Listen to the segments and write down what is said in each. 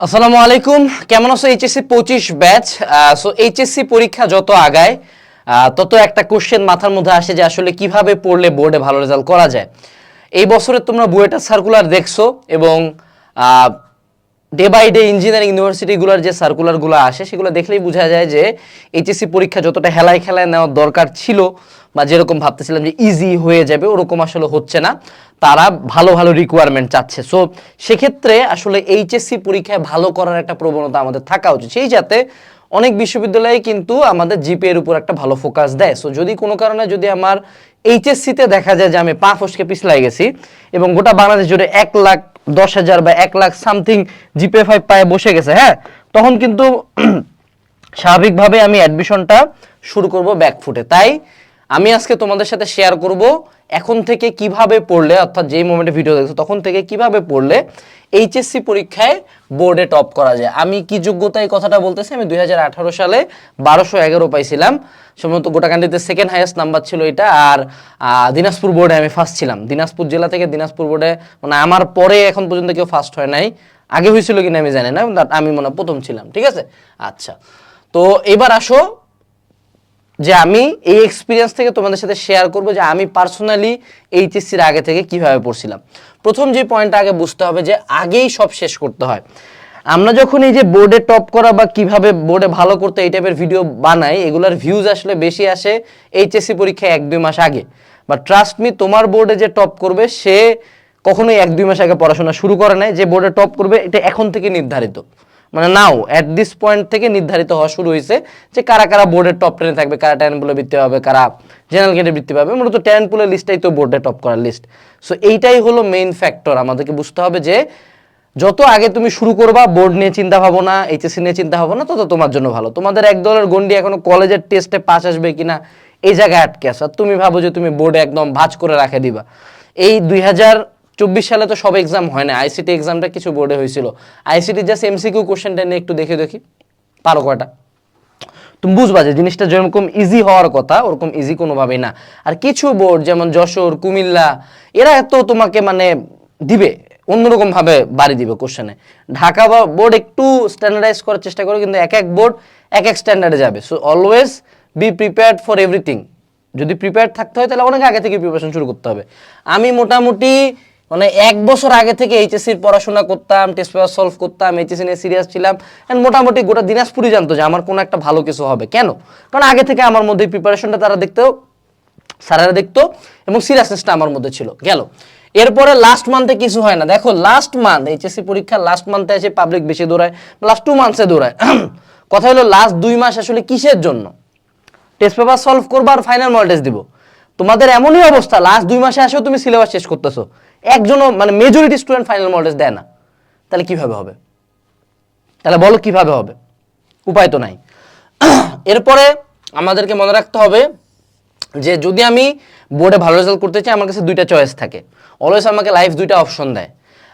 আসসালামু আলাইকুম। কেমন আছো? এইচএসসি পঁচিশ ব্যাচ। সো এইচএসসি পরীক্ষা যত আগায় তত একটা কোশ্চেন মাথার মধ্যে আসে যে আসলে কীভাবে পড়লে বোর্ডে ভালো রেজাল্ট করা যায়। এই বছরে তোমরা বুয়েটার সার্কুলার দেখছ এবং ডে বাই ডে ইঞ্জিনিয়ারিং ইউনিভার্সিটিগুলোর যে সার্কুলারগুলো আসে, সেগুলো দেখলেই বোঝা যায় যে এইচএসসি পরীক্ষা যতটা হেলায় খেলায় নেওয়ার দরকার ছিল বা যেরকম ভাবতেছিলাম যে ইজি হয়ে যাবে, ওরকম আসলে হচ্ছে না। তারা ভালো ভালো রিকোয়ারমেন্ট চাচ্ছে। সো সেক্ষেত্রে আসলে এইচএসসি পরীক্ষায় ভালো করার একটা প্রবণতা আমাদের থাকা উচিত। সেই যাতে অনেক বিশ্ববিদ্যালয়ে কিন্তু আমাদের জিপি এর উপর একটা ভালো ফোকাস দেয়। সো যদি কোনো কারণে যদি আমার এইচএসসিতে দেখা যায় যে আমি পা ফসকে পিছলাই গেছি এবং গোটা বাংলাদেশ জুড়ে এক লাখ দশ হাজার বা এক লাখ সামথিং জিপে ফাইভ পায়ে বসে গেছে হ্যাঁ? তখন কিন্তু স্বাভাবিকভাবে আমি অ্যাডমিশনটা শুরু করব ব্যাকফুটে তাই আমি আজকে তোমাদের সাথে শেয়ার করব এখন থেকে কীভাবে পড়লে, অর্থাৎ যেই মোমেন্টে ভিডিও দেখছ, তখন থেকে কীভাবে পড়লে এইচএসসি পরীক্ষায় বোর্ডে টপ করা যায়? আমি কি যোগ্যতা এই কথাটা বলতেছি? আমি দুই হাজার আঠারো সালে বারোশো এগারো পাইছিলাম। সম্ভবত গোটাকান্ডিতে সেকেন্ড হাইয়েস্ট নাম্বার ছিল এটা, আর দিনাজপুর বোর্ডে আমি ফার্স্ট ছিলাম। দিনাজপুর জেলা থেকে দিনাজপুর বোর্ডে মানে আমার পরে এখন পর্যন্ত কেউ ফার্স্ট হয় নাই। আগে হয়েছিল কিনা আমি জানি না আমি মনে প্রথম ছিলাম, ঠিক আছে? আচ্ছা তো এবার আসো যে আমি এই এক্সপিরিয়েন্স থেকে তোমাদের সাথে শেয়ার করব যে আমি পার্সোনালি এইচএসসির আগে থেকে কীভাবে পড়ছিলাম। প্রথম যে পয়েন্টটা আগে বুঝতে হবে যে আগেই সব শেষ করতে হয়। আমরা যখন এই যে বোর্ডে টপ করা বা কীভাবে বোর্ডে ভালো করতে এই টাইপের ভিডিও বানাই, এগুলার ভিউজ আসলে বেশি আসে এইচএসসি পরীক্ষায় এক দুই মাস আগে। বা ট্রাস্ট মি তোমার বোর্ডে যে টপ করবে, সে কখনোই এক দুই মাস আগে পড়াশোনা শুরু করে নাই। যে বোর্ডে টপ করবে, এটা এখন থেকে নির্ধারিত। মানে নাও অ্যাট দিস পয়েন্ট থেকে নির্ধারিত হওয়া শুরু হয়েছে যে কারা কারা বোর্ডের টপ টেনে থাকবে, কারা ট্যালেন্ট পুলে বৃত্তি পাবে, কারা জেনারেল গেটে বৃত্তি পাবে, মূলত ট্যালেন্ট পুলের লিস্টটাই তো বোর্ডে টপ করার লিস্ট সো এইটাই হলো মেইন ফ্যাক্টর আমাদেরকে বুঝতে হবে যে যত আগে তুমি শুরু করবা বোর্ড নিয়ে চিন্তা ভাবনা এইচএসসি নিয়ে চিন্তা ভাবনা তত তোমার জন্য ভালো। তোমাদের এক দলের গন্ডি এখনও কলেজের টেস্টে পাস আসবে কিনা, এই জায়গায় আটকে আর তুমি ভাবো যে তুমি বোর্ডে একদম ভাঁজ করে রাখে দিবা। এই দুই হাজার চব্বিশ সালে তো সব এক্সাম হয় না আইসিটি এক্সামটা কিছু বোর্ডে হয়েছিল। আইসিটি জাস্ট এমসিকিউ কোশ্চেনটা নিয়ে একটু দেখে দেখি। পারো কয়টা? তুমি বুঝবা যে জিনিসটা যেরকম ইজি হওয়ার কথা, ওরকম ইজি কোনোভাবেই না। আর কিছু বোর্ড যেমন যশোর, কুমিল্লা, এরা এত তোমাকে মানে দিবে অন্যরকম ভাবে বাড়ি দিবে কোশ্চেনে ঢাকা বা বোর্ড একটু স্ট্যান্ডার্ডাইজ করার চেষ্টা করে, কিন্তু এক এক বোর্ড এক এক স্ট্যান্ডার্ডে যাবে। So always be prepared for everything যদি প্রিপেয়ার্ড থাকতে হয়, তাহলে অনেক আগে থেকে প্রিপারেশন শুরু করতে হবে। আমি মোটামুটি মানে এক বছর আগে থেকে এইচএসসির পড়াশোনা করতাম টেস্ট পেপার সলভ করতাম এইচএসসি নিয়ে সিরিয়াস ছিলাম অ্যান্ড মোটামুটি গোটা দিনাজপুরই জানতো যে আমার কোনো একটা ভালো কিছু হবে। কেন? কারণ আগে থেকে আমার মধ্যে প্রিপারেশনটা তারা দেখতো, স্যারেরা দেখতো, এবং সিরিয়াসনেসটা আমার মধ্যে ছিল। গেল। এরপরে লাস্ট মান্থে কিছু হয় না। দেখো লাস্ট মান্থ এইচএসসি পরীক্ষা লাস্ট মান্থে এসে পাবলিক বেশি দৌড়ায় লাস্ট টু মান্থসে দৌড়ায়। কথা হলো লাস্ট দুই মাস আসলে কিসের জন্য? টেস্ট পেপার সলভ করব আর ফাইনাল মডেল টেস্ট দিব। তোমাদের এমনই অবস্থা লাস্ট দুই মাসে আসেও তুমি সিলেবাস শেষ করতেছো। একজনও মানে মেজরিটি স্টুডেন্ট ফাইনাল মডেল দেয় না। তাহলে কীভাবে হবে? তাহলে বলো কীভাবে হবে? উপায় তো নাই। এরপরে আমাদেরকে মনে রাখতে হবে যে যদি আমি বোর্ডে ভালো রেজাল্ট করতে চাই, আমার কাছে দুইটা চয়েস থাকে। অলওয়েজ আমাকে লাইফ দুইটা অপশন দেয়।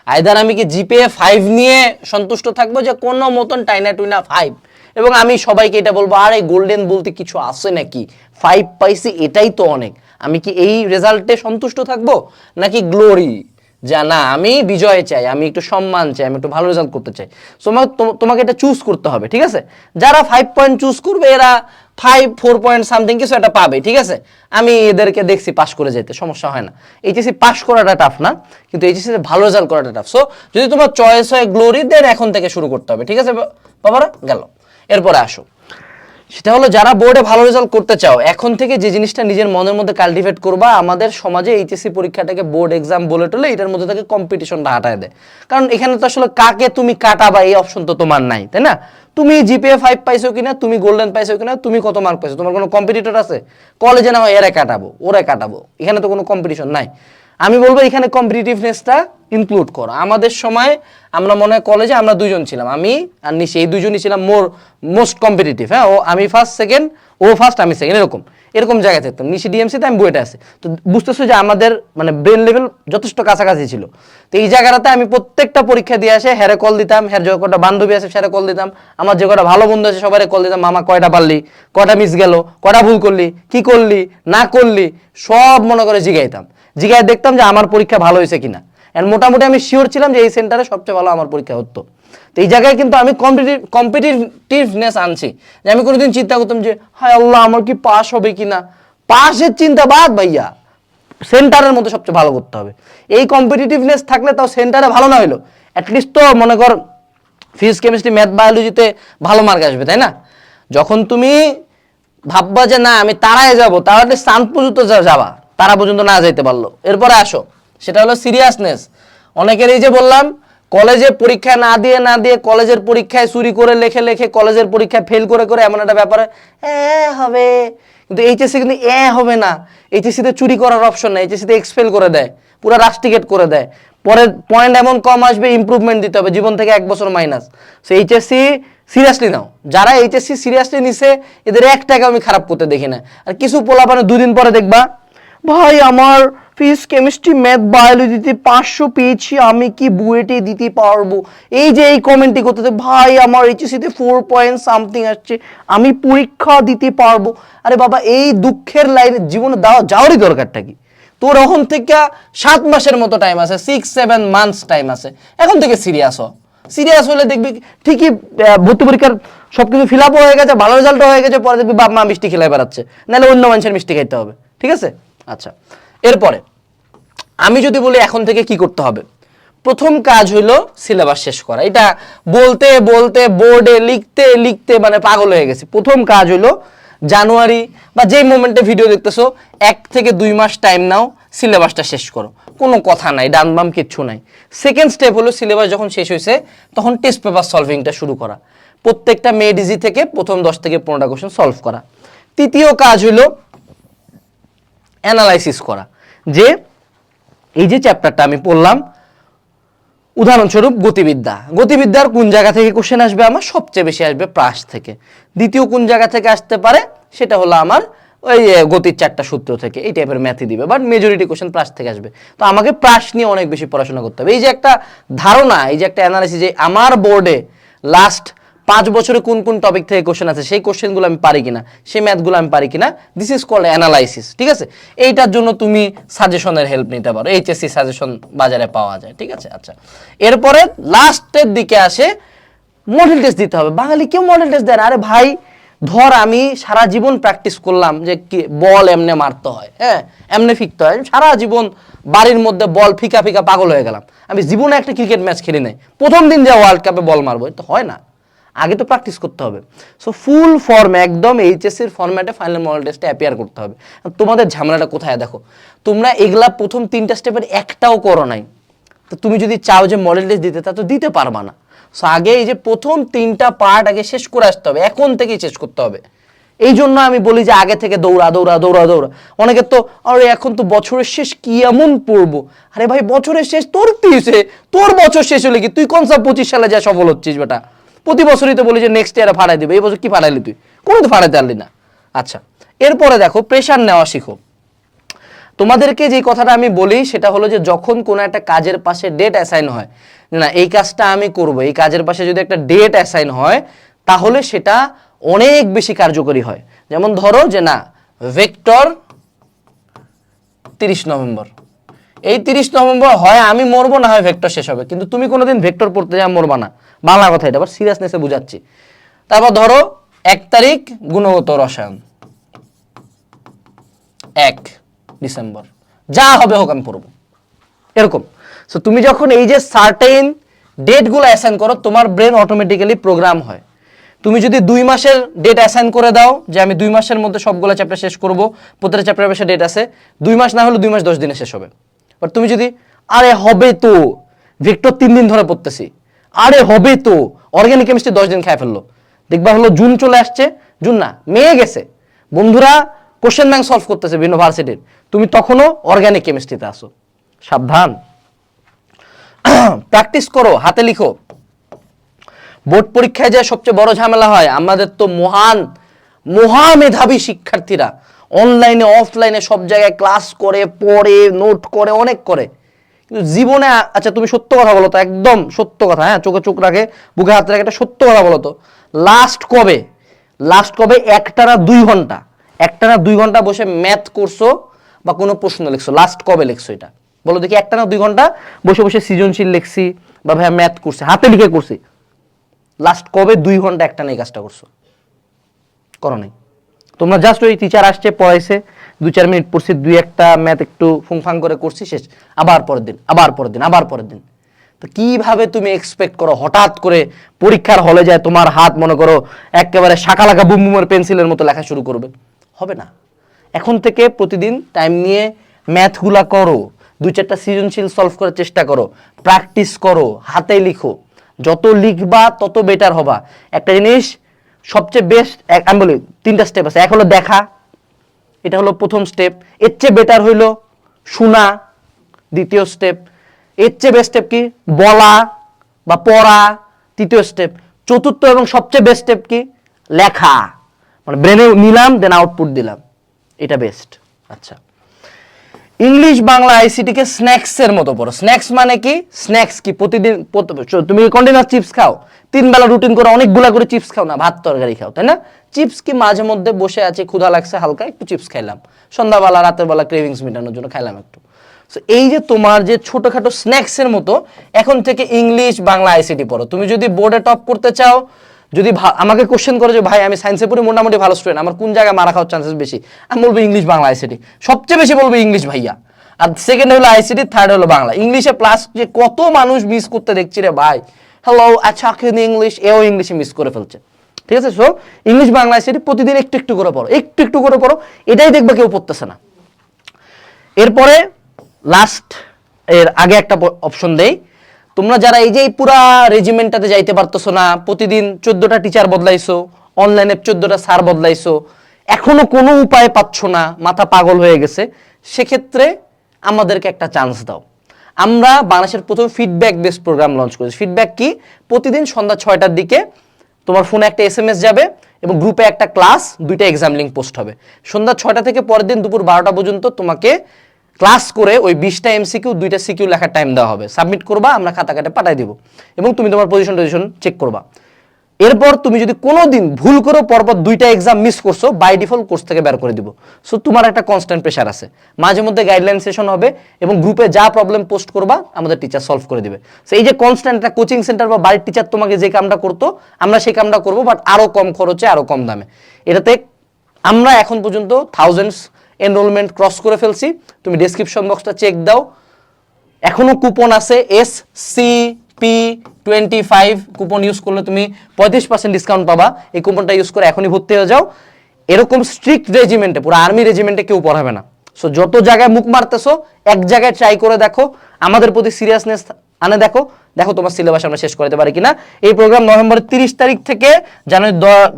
আইদার আমি কি জিপিএ ফাইভ নিয়ে সন্তুষ্ট থাকব যে কোনো মতন টাইনা টুইনা ফাইভ এবং আমি সবাইকে এটা বলব, আরে গোল্ডেন বলতে কিছু আছে নাকি? ফাইভ পাইছি, এটাই তো অনেক। আমি কি এই রেজাল্টে সন্তুষ্ট থাকব? নাকি গ্লোরি যা, না, আমি বিজয় চাই, আমি একটু সম্মান চাই, আমি একটু ভালো রেজাল্ট করতে চাই। সো তোমাকে এটা চুজ করতে হবে, ঠিক আছে? যারা ফাইভ পয়েন্ট চুজ করবে, এরা ফাইভ ফোর পয়েন্ট সামথিং কিছু একটা পাবে, ঠিক আছে? আমি এদেরকে দেখছি পাস করে যেতে, সমস্যা হয় না। এইচএসসি পাস করাটা টাফ না, কিন্তু এইচএসসি ভালো রেজাল্ট করাটা টাফ সো যদি তোমার চয়েস হয় গ্লোরি দেন এখন থেকে শুরু করতে হবে, ঠিক আছে, বাবারা? গেল। এরপরে আসো। সেটা হলো যারা বোর্ডে ভালো রেজাল্ট করতে চাও, এখন থেকে যে জিনিসটা নিজের মনের মধ্যে কাল্টিভেট করবা, আমাদের সমাজে এইচএসসি পরীক্ষাটাকে বোর্ড এক্সাম বলে টলে এটার মধ্যে থেকে কম্পিটিশনটা হাঁটায় দেয়। কারণ এখানে তো আসলে কাকে তুমি কাটাবা এই অপশন তো তোমার নাই, তাই না? তুমি জিপিএ ফাইভ পাইছো কিনা, তুমি গোল্ডেন পাইছো কিনা, তুমি কত মার্ক পাইছো? তোমার কোনো কম্পিটিটর আছে? কলেজে না হয় এরা কাটাবো, ওরা কাটাবো। এখানে তো কোনো কম্পিটিশন নাই। আমি বলব এখানে কম্পিটিটিভনেসটা ইনক্লুড করো। আমাদের সময় আমরা মনে হয় কলেজে আমরা দুজন ছিলাম। আমি আর নিশি, এই দুজনই ছিলাম মোর মোস্ট কম্পিটিটিভ হ্যাঁ? ও, আমি ফার্স্ট সেকেন্ড ও ফার্স্ট আমি সেকেন্ড এরকম। এরকম জায়গায় থাকতাম। নিশি ডিএমসিতে আমি বইটা আছে। তো বুঝতেছো যে আমাদের মানে ব্রেন লেভেল যথেষ্ট কাছাকাছি ছিল। তো এই জায়গাটাতে আমি প্রত্যেকটা পরীক্ষা দিয়ে আসে, হ্যারে কল দিতাম, হ্যার যে কটা বান্ধবী আছে সেটা কল দিতাম, আমার যে কটা ভালো বন্ধু আছে সবাই কল দিতাম, মামা কয়টা পারলি, কয়টা মিস গেল, কয়টা ভুল করলি, কি করলি, না করলি, সব মনে করে জিগাইতাম। জিগায় দেখতাম যে আমার পরীক্ষা ভালো হয়েছে কিনা। এন্ড মোটামুটি আমি শিওর ছিলাম যে এই সেন্টারে সবচেয়ে ভালো আমার পরীক্ষা হতো। তো এই জায়গায় কিন্তু আমি কম্পিটিভ কম্পিটিটিভনেস আনছি। যে আমি কোনোদিন চিন্তা করতাম যে, হায় আল্লাহ, আমার কি পাস হবে কি না পাসের চিন্তা বাদ ভাইয়া সেন্টারের মধ্যে সবচেয়ে ভালো করতে হবে। এই কম্পিটিটিভনেস থাকলে তাও সেন্টারে ভালো না হইল। অ্যাটলিস্ট তো মনে কর ফিজিক্স কেমিস্ট্রি ম্যাথ বায়োলজিতে ভালো মার্ক আসবে, তাই না? যখন তুমি ভাববা যে না, আমি তারায় যাব, তাহলে স্থান পর্যন্ত যাবা। তারা পর্যন্ত না যাইতে পারল। এরপরে আসো। সেটা হলো সিরিয়াসনেস অনেকের এই যে বললাম, কলেজে পরীক্ষা না দিয়ে না দিয়ে কলেজের পরীক্ষায় চুরি করে লেখে লেখে কলেজের পরীক্ষায় ফেল করে করে এমন একটা ব্যাপারে, এ হবে। কিন্তু এইচএসসি কিন্তু এ হবে না। এইচএসসিতে চুরি করার অপশন নেই। এইচএসসিতে এক্সপেল করে দেয়। পুরো রাস্টিকেট করে দেয়। পরে পয়েন্ট এমন কম আসবে ইমপ্রুভমেন্ট দিতে হবে। জীবন থেকে এক বছর মাইনাস সো এইচএসসি সিরিয়াসলি নাও। যারা এইচএসসি সিরিয়াসলি নিছে, এদের এক টাকা আমি খারাপ করতে দেখি না। আর কিছু পোলাপানে দুদিন পরে দেখবা ভাই আমার ফিজিক্স কেমিস্ট্রি ম্যাথ বায়োলজিতে পাঁচশো পেয়েছি আমি কি বুয়েটে দিতে পারব? এই যে এই কমেন্টটি করতে থাকে, ভাই আমার এইচএসসিতে ফোর পয়েন্ট সামথিং আসছে আমি পরীক্ষা দিতে পারব। আরে বাবা এই দুঃখের লাইনে জীবনে দাও যাওয়ারই দরকারটা কি? তোর এখন থেকে সাত মাসের মতো টাইম আছে সিক্স সেভেন মান্থস টাইম আছে। এখন থেকে সিরিয়াস হ। সিরিয়াস হলে দেখবি ঠিকই ভর্তি পরীক্ষার সবকিছু ফিল আপ হয়ে গেছে ভালো রেজাল্ট হয়ে গেছে পরে দেখবি বাপ মা মিষ্টি খেলে বেড়াচ্ছে। নাহলে অন্য মানুষের মিষ্টি খাইতে হবে। ঠিক আছে? আচ্ছা এরপরে, আমি যদি বলি এখন থেকে কি করতে হবে? প্রথম কাজ হইল সিলেবাস শেষ করা। এটা বলতে বলতে, বোর্ডে লিখতে লিখতে মানে পাগল হয়ে গেছে। প্রথম কাজ হইল জানুয়ারি বা যেই মোমেন্টে ভিডিও দেখতেছো, এক থেকে দুই মাস টাইম নাও, সিলেবাসটা শেষ করো। কোনো কথা নাই, ডান বাম কিচ্ছু নাই। সেকেন্ড স্টেপ হলো সিলেবাস যখন শেষ হয়েছে তখন টেস্ট পেপার সলভিংটা শুরু করা। প্রত্যেকটা মেডিজি থেকে প্রথম দশ থেকে পনেরোটা কোশ্চেন সলভ করা। তৃতীয় কাজ হলো অ্যানালাইসিস করা। যে এই যে চ্যাপ্টারটা আমি পড়লাম, উদাহরণস্বরূপ গতিবিদ্যা। গতিবিদ্যার কোন জায়গা থেকে কোশ্চেন আসবে আমার? সবচেয়ে বেশি আসবে প্রাস থেকে। দ্বিতীয় কোন জায়গা থেকে আসতে পারে? সেটা হলো আমার ওই গতির চারটা সূত্র থেকে। এই টাইপের ম্যাথই দিবে। বাট মেজরিটি কোশ্চেন প্রাস থেকে আসবে। তো আমাকে প্রাস নিয়ে অনেক বেশি পড়াশোনা করতে হবে। এই যে একটা ধারণা, এই যে একটা অ্যানালাইসিস যে আমার বোর্ডে লাস্ট পাঁচ বছরে কোন কোন টপিক থেকে কোশ্চেন আছে, সেই কোশ্চেনগুলো আমি পারি কিনা, সেই ম্যাথগুলো আমি পারি কিনা দিস ইজ কল্ড অ্যানালাইসিস ঠিক আছে? এইটার জন্য তুমি সাজেশনের হেল্প নিতে পারো এইচএসসি সাজেশন বাজারে পাওয়া যায়, ঠিক আছে? আচ্ছা এরপরে লাস্টের দিকে আসে মডেল টেস্ট দিতে হবে। বাঙালি কেউ মডেল টেস্ট দেয় না। আরে ভাই, ধর আমি সারা জীবন প্র্যাকটিস করলাম যে কি, বল এমনে মারতে হয় হ্যাঁ? এমনে ফিকতে হয়। সারা জীবন বাড়ির মধ্যে বল ফিকা ফিকা পাগল হয়ে গেলাম। আমি জীবনে একটা ক্রিকেট ম্যাচ খেলি নাই। প্রথম দিন যে ওয়ার্ল্ড কাপে বল মারবো তো হয় না। আগে তো প্র্যাকটিস করতে হবে। সো ফুল ফর্মে একদম এইচএসসির ফর্ম্যাটে ফাইনাল মডেল টেস্টে অ্যাপিয়ার করতে হবে। তোমাদের ঝামেলাটা কোথায় দেখো? তোমরা এগুলা প্রথম তিনটা স্টেপের একটাও করো নাই। তো তুমি যদি চাও যে মডেল টেস্ট দিতে, তা তো দিতে পারবা না। সো আগে এই যে প্রথম তিনটা পার্ট আগে শেষ করে আসতে হবে। এখন থেকেই শেষ করতে হবে। এই জন্য আমি বলি যে আগে থেকে দৌড়া দৌড়া দৌড়া দৌড়া। অনেকে তো, আরে, এখন তো বছরের শেষ কি এমন পড়ব? আরে ভাই, বছরের শেষ তোর কি তোর বছর শেষ হলে কি? তুই কোন সব পঁচিশ সালে যা সফল হচ্ছিস বেটা? প্রতি বছরই তো বলি যে নেক্সট ইয়ারে ফাড়াই দিবে, এই বছর কি ফাড়াইলি তুই? কোনো তো ফাড়াইতে পারলি না। আচ্ছা এরপরে দেখো প্রেশার নেওয়া শিখো। তোমাদেরকে যে কথাটা আমি বলি, সেটা হলো যে যখন কোনো একটা কাজের পাশে ডেট অ্যাসাইন হয় না, এই কাজটা আমি করব, এই কাজের পাশে যদি একটা ডেট অ্যাসাইন হয়, তাহলে সেটা অনেক বেশি কার্যকরী হয়। যেমন ধরো যে না ভেক্টর তিরিশ নভেম্বর। এই তিরিশ নভেম্বর হয়, আমি মরবো, না হয় ভেক্টর শেষ হবে। কিন্তু তুমি কোনোদিন ভেক্টর পড়তে যা মরবা না। বাংলা কথা এটা আবার সিরিয়াসনেসে বুঝাচ্ছি। তারপর ধরো, এক তারিখ গুণগত রসায়ন। এক ডিসেম্বর। যা হবে হোক আমি পড়ব। এরকম। সো তুমি যখন এই যে সার্টেন ডেটগুলো অ্যাসাইন করো, তোমার ব্রেন অটোমেটিক্যালি প্রোগ্রাম হয়। তুমি যদি দুই মাসের ডেট অ্যাসাইন করে দাও, যে আমি দুই মাসের মধ্যে সবগুলো চ্যাপ্টার শেষ করব প্রত্যেকটা চ্যাপ্টার পাশে ডেট আছে, দুই মাস না হলে দুই মাস দশ দিনে শেষ হবে। বাট তুমি যদি, আরে হবে তো ভিক্টর তিন দিন ধরে পড়তেছি। আরে হবে তো। অর্গানিক কেমিস্ট্রি দশ দিন খেয়ে ফেলল। দেখবা হলো জুন চলে আসছে। জুন না মেয়ে গেছে। বন্ধুরা কোশ্চেন ব্যাংক সলভ করতেছে বিভিন্ন ভার্সিটির। তুমি তখনও অর্গানিক কেমিস্ট্রিতে আসো সাবধান। প্র্যাকটিস করো, হাতে লিখো। বোর্ড পরীক্ষায় যে সবচেয়ে বড় ঝামেলা হয়, আমাদের তো মহান, মহামেধাবী শিক্ষার্থীরা। অনলাইনে অফলাইনে সব জায়গায় ক্লাস করে, পড়ে নোট করে, অনেক করে। কিন্তু জীবনে আচ্ছা তুমি সত্য কথা বলো তো, একদম সত্য কথা হ্যাঁ চোখে চোখ রাখে, বুকে হাত রাখে, একটা সত্য কথা বলো তো। লাস্ট কবে? লাস্ট কবে? একটানা দুই ঘণ্টা। একটানা দুই ঘণ্টা বসে ম্যাথ করছ বা কোনো প্রশ্ন লিখছো। লাস্ট কবে লিখছো এটা? বলো দেখি, একটা না দুই ঘণ্টা বসে বসে সৃজনশীল লিখছি বা ভাইয়া ম্যাথ করছি, হাতে লিখে করছি। লাস্ট কবে দুই ঘণ্টা একটা নেই কাজটা করছ? করো নাই। তোমরা জাস্ট ওই টিচার আসছে, পড়াইছে দুই চার মিনিট পড়ছি, দুই একটা ম্যাথ একটু ফুংফাং করে করছি, শেষ। আবার পরের দিন, আবার পরের দিন, আবার পরের দিন। তো কীভাবে তুমি এক্সপেক্ট করো? হঠাৎ করে পরীক্ষার হলে যায় তোমার হাত, মনে করো, একেবারে শাখা লাগা বুমবুমের পেন্সিলের মতো লেখা শুরু করবে। হবে না। এখন থেকে প্রতিদিন টাইম নিয়ে ম্যাথগুলা করো। দু চারটা সৃজনশীল সলভ করার চেষ্টা করো। প্র্যাকটিস করো, হাতে লিখো। যত লিখবা, তত বেটার হবা। একটা জিনিস সবচেয়ে বেস্ট আমি বলি তিনটা স্টেপ আছে। এক হলো দেখা এটা হলো প্রথম স্টেপ এর চেয়ে বেটার হইল শোনা, দ্বিতীয় স্টেপ এর চেয়ে বেস্ট স্টেপ কি? বলা বা পড়া, তৃতীয় স্টেপ চতুর্থ এবং সবচেয়ে বেস্ট স্টেপ কি? লেখা। মানে ব্রেনে নিলাম দেন আউটপুট দিলাম। এটা বেস্ট আচ্ছা। ইংলিশ বাংলা আইসিটিকে স্ন্যাক্সের মতো পড়ো। স্ন্যাক্স মানে কি? স্ন্যাক্স কি? প্রতিদিন তুমি কন্টিনিউয়াস চিপস খাও। তিন বেলা রুটিন করে অনেকগুলা করে চিপস খাও না ভাত তরকারি খাও তাই না? চিপস কি মাঝে মধ্যে বসে আছে ক্ষুধা লাগছে হালকা একটু চিপস খাইলাম। সন্ধ্যাবেলা রাতের বেলা ক্রেভিংস মেটানোর জন্য খাইলাম একটু। So, এই যে তোমার যে ছোটখাটো স্ন্যাক্সের মতো এখন থেকে ইংলিশ বাংলা আইসিটি পড়ো। তুমি যদি বোর্ডে টপ করতে চাও যদি আমাকে কোশ্চেন করে যে ভাই আমি সায়েন্সে পড়ি মোটামুটি ভালো স্টুডেন্ট আমার কোন জায়গায় মারা খাওয়ার চান্সেস বেশি? আমি বলব ইংলিশ বাংলা আইসিটি সবচেয়ে বেশি বলব ইংলিশ ভাইয়া। আর সেকেন্ড হলো আইসিটি থার্ড হলো বাংলা। ইংলিশে প্লাস যে কত মানুষ মিস করতে দেখছি রে ভাই। হ্যালো আচ্ছা কিন্তু ইংলিশ এও ইংলিশে মিস করে ফেলছে। ঠিক আছে? সো ইংলিশ বাংলা আইসিটি প্রতিদিন একটু একটু করে পড়ো, একটু একটু করে পড়ো, এটাই দেখবে কেউ পড়তেছে না। এরপরে লাস্ট এর আগে একটা অপশন দেই। তোমরা যারা এই যে এই পুরা রেজিমেন্টটাতে যাইতে পারতেছো না, প্রতিদিন চোদ্দটা টিচার বদলাইছো অনলাইনে চোদ্দটা স্যার বদলাইছো, এখনও কোনো উপায় পাচ্ছ না, মাথা পাগল হয়ে গেছে, সেক্ষেত্রে আমাদেরকে একটা চান্স দাও। আমরা বাংলাদেশের প্রথম ফিডব্যাক বেস প্রোগ্রাম লঞ্চ করেছি। ফিডব্যাক কি? প্রতিদিন সন্ধ্যা ছয়টার দিকে তোমার ফোনে একটা এস যাবে এবং গ্রুপে একটা ক্লাস দুইটা এক্সাম লিঙ্ক পোস্ট হবে। সন্ধ্যা ছয়টা থেকে পরের দিন দুপুর বারোটা পর্যন্ত তোমাকে ক্লাস করে ওই বিশটা এমসিকিউ দুইটা সিকিউ লেখার টাইম দেওয়া হবে। সাবমিট করবা, আমরা খাতা কাটে পাঠাই দেবো। এবং তুমি তোমার পজিশন টজিশন চেক করবা। এরপর তুমি যদি কোনো দিন ভুল করো পরপর দুইটা এক্সাম মিস করছ বাই ডিফল্ট কোর্স থেকে বের করে দিব। সো তোমার একটা কনস্ট্যান্ট প্রেশার আছে। মাঝে মধ্যে গাইডলাইন সেশন হবে এবং গ্রুপে যা প্রবলেম পোস্ট করবা, আমাদের টিচার সলভ করে দিবে। সো এই যে কনস্ট্যান্ট একটা কোচিং সেন্টার বা বাড়ির টিচার তোমাকে যে কামটা করতো, আমরা সেই কামটা করব বাট আরও কম খরচে আরও কম দামে। এটাতে আমরা এখন পর্যন্ত থাউজেন্ডস এনরোলমেন্ট ক্রস করে ফেলছি। তুমি ডেসক্রিপশন বক্সটা চেক দাও। এখনও কুপন আছে S C P twenty five coupon use করলে তুমি পঁয়ত্রিশ পার্সেন্ট ডিসকাউন্ট পাবা। এই কুপনটা ইউজ করে এখনই ভর্তি হয়ে যাও। এরকম স্ট্রিক্ট রেজিমেন্টে পুরো আর্মি রেজিমেন্টে কেউ পড়াবে না। সো যত জায়গায় মুখ মারতেছো, এক জায়গায় ট্রাই করে দেখো। আমাদের প্রতি সিরিয়াসনেস আনে দেখো। দেখো তোমার সিলেবাস আমরা শেষ করতে পারি কিনা। এই প্রোগ্রাম নভেম্বরের তিরিশ তারিখ থেকে জানুয়ারি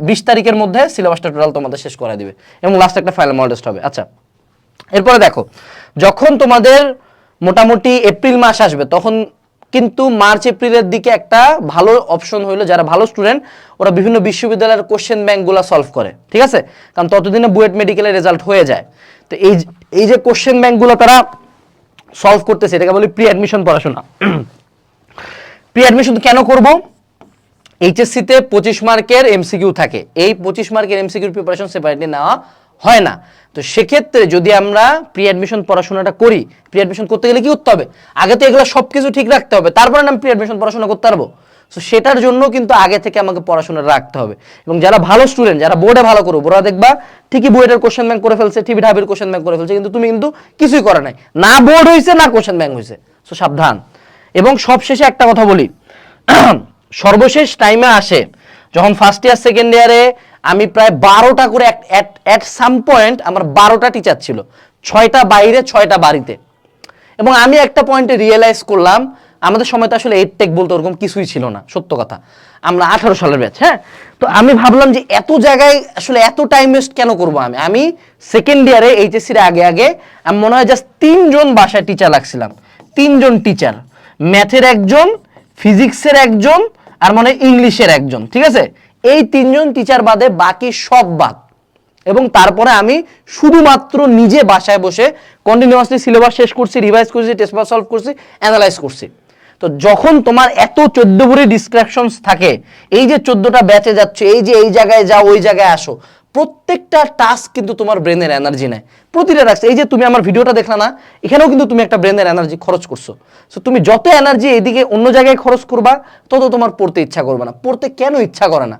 বিশ তারিখের মধ্যে সিলেবাসটা টোটাল তোমাদের শেষ করে দিবে। এবং লাস্ট একটা ফাইনাল মডেল হবে। আচ্ছা এরপরে দেখো, যখন তোমাদের মোটামুটি এপ্রিল মাস আসবে, তখন কিন্তু মার্চ, এপ্রিলের দিকে একটা ভালো অপশন হইল যারা ভালো স্টুডেন্ট ওরা বিভিন্ন বিশ্ববিদ্যালয়ের কোশ্চেন ব্যাংকগুলো সলভ করে, ঠিক আছে? কারণ ততদিনে বুয়েট মেডিকেলের রেজাল্ট হয়ে যায়। তো এই এই যে কোশ্চেন ব্যাংকগুলো তারা সলভ করতেছে, এটাকে বলি প্রি অ্যাডমিশন পড়াশোনা। প্রি অ্যাডমিশন কেন করব? এইচএসসিতে পঁচিশ মার্কের এমসিকিউ থাকে। এই পঁচিশ মার্কের এমসিকিউর প্রিপারেশন সেপারেটলি নেওয়া হয় না। তো সেক্ষেত্রে যদি আমরা প্রি অ্যাডমিশন পড়াশোনাটা করি প্রি অ্যাডমিশন করতে গেলে কি করতে হবে? আগে তো এগুলো সব কিছু ঠিক রাখতে হবে, তারপরে আমি প্রি অ্যাডমিশন পড়াশোনা করতে পারব। তো সেটার জন্য কিন্তু আগে থেকে আমাকে পড়াশোনা রাখতে হবে। এবং যারা ভালো স্টুডেন্ট যারা বোর্ডে ভালো করব ওরা দেখবা ঠিকই বোর্ডের কোশ্চেন ব্যাংক করে ফেলছে টিভি ঢাবির কোশ্চেন ব্যাংক করে ফেলছে, কিন্তু তুমি কিন্তু কিছুই করে নাই। না বোর্ড হয়েছে না কোশ্চেন ব্যাংক হয়েছে তো সাবধান। এবং সবশেষে একটা কথা বলি। সর্বশেষ টাইমে আসে যখন ফার্স্ট ইয়ার সেকেন্ড ইয়ারে আমি প্রায় বারোটা করে অ্যাট সাম পয়েন্ট আমার বারোটা টিচার ছিল। ছয়টা বাইরে, ছয়টা বাড়িতে। এবং আমি একটা পয়েন্টে রিয়েলাইজ করলাম, আমাদের সময় তো আসলে এইট টেক বলতে ওরকম কিছুই ছিল না, সত্য কথা। আমরা আঠারো সালের ব্যাচ হ্যাঁ? তো আমি ভাবলাম যে এত জায়গায় আসলে এত টাইম ওয়েস্ট কেন করব আমি? আমি সেকেন্ড ইয়ারে এইচএসসির আগে আগে আমি মনে হয় জাস্ট তিনজন বাসায় টিচার লাগছিলাম তিনজন টিচার ম্যাথের একজন ফিজিক্সের একজন আর মনে ইংলিশের একজন, ঠিক আছে? এই তিনজন টিচার বাদে বাকি সব বাদ। এবং তারপরে আমি শুধুমাত্র নিজে বাসায় বসে কন্টিনিউয়াসলি সিলেবাস শেষ করছি রিভাইজ করছি টেস্ট পেপার সলভ করছি অ্যানালাইজ করছি। তো যখন তোমার এত চোদ্দ ভরি ডিসক্রিপশনস থাকে, এই যে চোদ্দটা ব্যাচে যাচ্ছে, এই যে এই জায়গায় যাও, ওই জায়গায় আসো প্রত্যেকটা টাস্ক কিন্তু তোমার ব্রেনের এনার্জি নেয়। প্রতিটা টাস্ক এই যে তুমি আমার ভিডিওটা দেখলা না, এখানেও কিন্তু তুমি একটা ব্রেনের এনার্জি খরচ করছ। সো তুমি যত এনার্জি এদিকে অন্য জায়গায় খরচ করবা, তত তোমার পড়তে ইচ্ছা করবে না। পড়তে কেন ইচ্ছা করে না?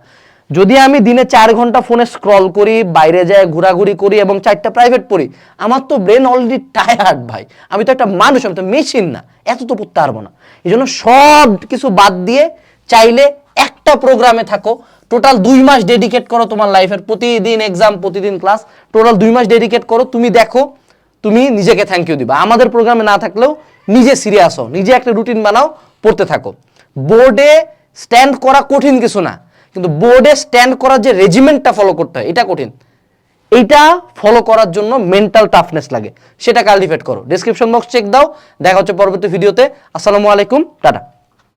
যদি আমি দিনে চার ঘণ্টা ফোনে স্ক্রল করি, বাইরে যাই, ঘোরাঘুরি করি এবং চারটা প্রাইভেট পড়ি, আমার তো ব্রেন অলরেডি টায়ার্ড ভাই। আমি তো একটা মানুষ, আমি তো মেশিন না। এত তো পড়তে পারব না। এই জন্য সব কিছু বাদ দিয়ে চাইলে একটা প্রোগ্রামে থাকো টোটাল দুই মাস ডেডিকেট করো তোমার লাইফের প্রতিদিন এক্সাম প্রতিদিন ক্লাস টোটাল দুই মাস ডেডিকেট করো। তুমি দেখো, তুমি নিজেকে থ্যাংক ইউ দিবা। আমাদের প্রোগ্রামে না থাকলেও নিজে সিরিয়াস হও। নিজে একটা রুটিন বানাও, পড়তে থাকো। বোর্ডে স্ট্যান্ড করা কঠিন কিছু না। কিন্তু বোর্ডে স্ট্যান্ড করার যে রেজিমেন্টটা ফলো করতে হয়, এটা কঠিন। এইটা ফলো করার জন্য মেন্টাল টাফনেস লাগে। সেটা কাল্টিভেট করো। ডিসক্রিপশন বক্স চেক দাও। দেখা হচ্ছে পরবর্তী ভিডিওতে আসসালামু আলাইকুম। টাটা।